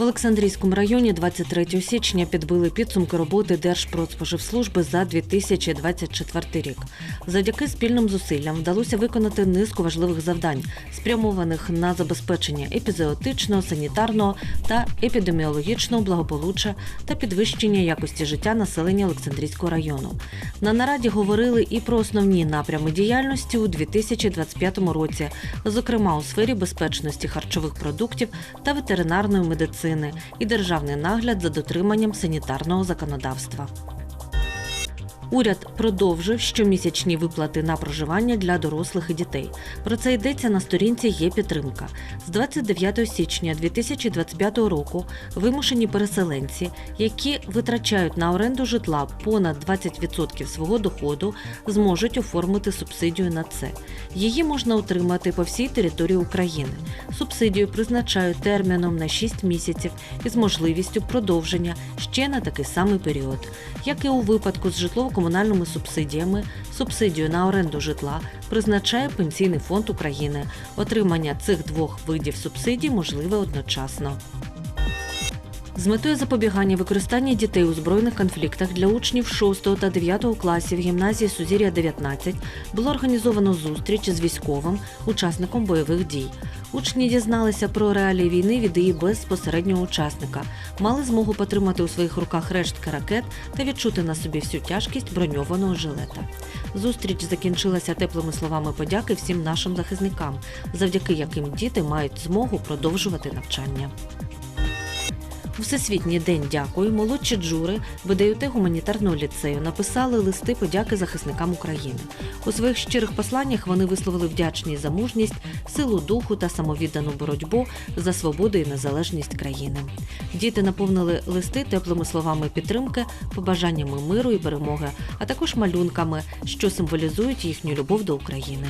Олександрійському районі 23 січня підбили підсумки роботи Держпродспоживслужби за 2024 рік. Завдяки спільним зусиллям вдалося виконати низку важливих завдань, спрямованих на забезпечення епізеотичного, санітарного та епідеміологічного благополуччя та підвищення якості життя населення Олександрійського району. На нараді говорили і про основні напрями діяльності у 2025 році, зокрема у сфері безпечності харчових продуктів та ветеринарної медицини і державний нагляд за дотриманням санітарного законодавства. Уряд продовжив щомісячні виплати на проживання для дорослих і дітей. Про це йдеться на сторінці Є підтримка. З 29 січня 2025 року вимушені переселенці, які витрачають на оренду житла понад 20% свого доходу, зможуть оформити субсидію на це. Її можна отримати по всій території України. Субсидію призначають терміном на 6 місяців із можливістю продовження ще на такий самий період. Як і у випадку з житлово-комунальними субсидіями, субсидію на оренду житла призначає Пенсійний фонд України. Отримання цих двох видів субсидій можливе одночасно. З метою запобігання використання дітей у збройних конфліктах для учнів 6 та 9 класів гімназії Сузір'я 19 було організовано зустріч з військовим, учасником бойових дій. Учні дізналися про реалії війни від її безпосереднього учасника, мали змогу потримати у своїх руках рештки ракет та відчути на собі всю тяжкість броньованого жилета. Зустріч закінчилася теплими словами подяки всім нашим захисникам, завдяки яким діти мають змогу продовжувати навчання. Всесвітній день дякую молодші джури БДЮТ гуманітарного ліцею написали листи подяки захисникам України. У своїх щирих посланнях вони висловили вдячність за мужність, силу духу та самовіддану боротьбу за свободу і незалежність країни. Діти наповнили листи теплими словами підтримки, побажаннями миру і перемоги, а також малюнками, що символізують їхню любов до України.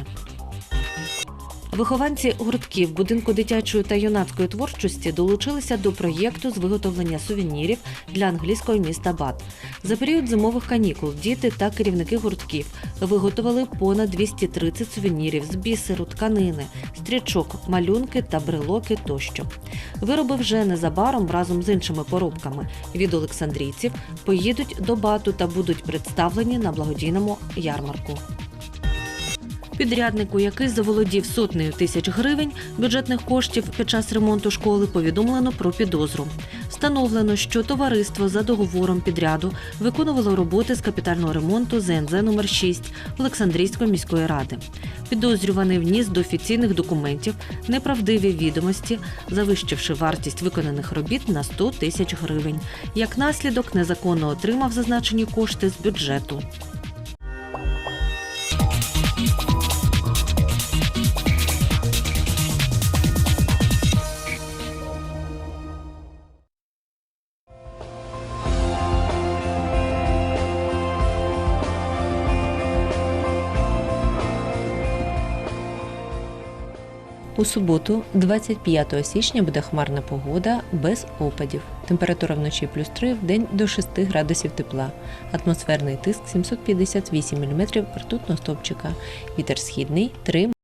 Вихованці гуртків будинку дитячої та юнацької творчості долучилися до проєкту з виготовлення сувенірів для англійського міста Бат. За період зимових канікул діти та керівники гуртків виготовили понад 230 сувенірів з бісеру, тканини, стрічок, малюнки та брелоки тощо. Вироби вже незабаром разом з іншими поробками від олександрійців поїдуть до Бату та будуть представлені на благодійному ярмарку. Підряднику, який заволодів сотнею тисяч гривень бюджетних коштів під час ремонту школи, повідомлено про підозру. Встановлено, що товариство за договором підряду виконувало роботи з капітального ремонту ЗНЗ номер 6 Олександрійської міської ради. Підозрюваний вніс до офіційних документів неправдиві відомості, завищивши вартість виконаних робіт на 100 тисяч гривень. Як наслідок, незаконно отримав зазначені кошти з бюджету. У суботу, 25 січня, буде хмарна погода без опадів. Температура вночі плюс 3, в день до 6 градусів тепла. Атмосферний тиск 758 мм ртутного стовпчика. Вітер східний 3